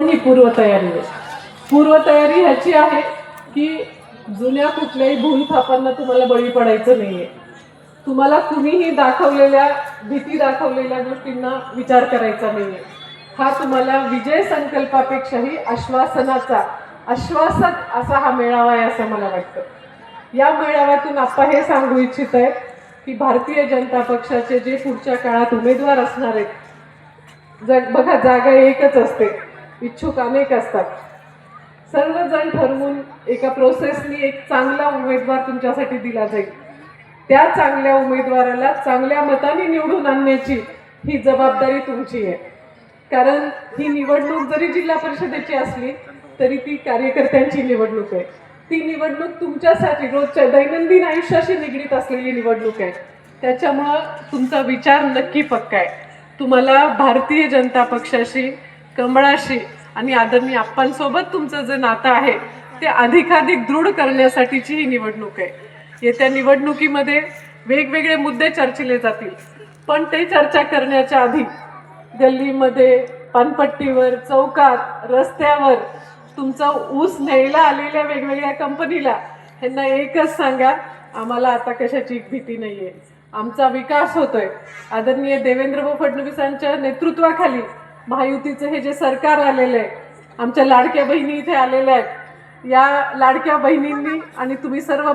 ही पूर्वतयारी आहे. पूर्वतयारी ह्याची आहे की जुन्या कुठल्याही भूलथापांना तुम्हाला बळी पडायचं नाहीये. तुम्हाला कुणीही दाखवलेल्या भीती दाखवलेल्या गोष्टींना विचार करायचा नाहीये. हा तुम्हाला विजय संकल्पापेक्षाही आश्वासनाचा आश्वासक असा हा मेळावा आहे असं मला वाटतं. या मेळाव्यातून आपण हे सांगू इच्छित आहे की भारतीय जनता पक्षाचे जे पुढच्या काळात उमेदवार असणार आहेत जग बघा जागा एकच असते. इच्छुक अनेक असतात. सर्वजण ठरवून एका प्रोसेसनी एक चांगला उमेदवार तुमच्यासाठी दिला जाईल. त्या चांगल्या उमेदवाराला चांगल्या मताने निवडून आणण्याची ही जबाबदारी तुमची आहे. कारण ही निवडणूक जरी जिल्हा परिषदेची असली तरी ती कार्यकर्त्यांची निवडणूक आहे. ती निवडणूक तुमच्यासाठी रोजच्या दैनंदिन आयुष्याशी निगडीत असलेली निवडणूक आहे. त्याच्यामुळं तुमचा विचार नक्की पक्का आहे. तुम्हाला भारतीय जनता पक्षाशी कमळाशी आणि आदरणीय आप्पांसोबत तुमचं जे नातं आहे ते अधिकाधिक दृढ करण्यासाठीची ही निवडणूक आहे. येत्या निवडणुकीमध्ये वेगवेगळे मुद्दे चर्चिले जातील पण ते चर्चा करण्याच्या आधी गल्लीमध्ये पानपट्टीवर चौकात रस्त्यावर तुमचा ऊस न्यायला आलेल्या वेगवेगळ्या कंपनीला ह्यांना एकच सांगा आम्हाला आता कशाची भीती नाही आहे आमचा विकास होतोय. आदरणीय देवेंद्र फडणवीसांच्या नेतृत्वाखाली महायुतीचं हे जे सरकार आलेलं आहे आमच्या लाडक्या बहिणी इथे आलेल्या आहेत या लाडक्या बहिणींनी आणि तुम्ही सर्व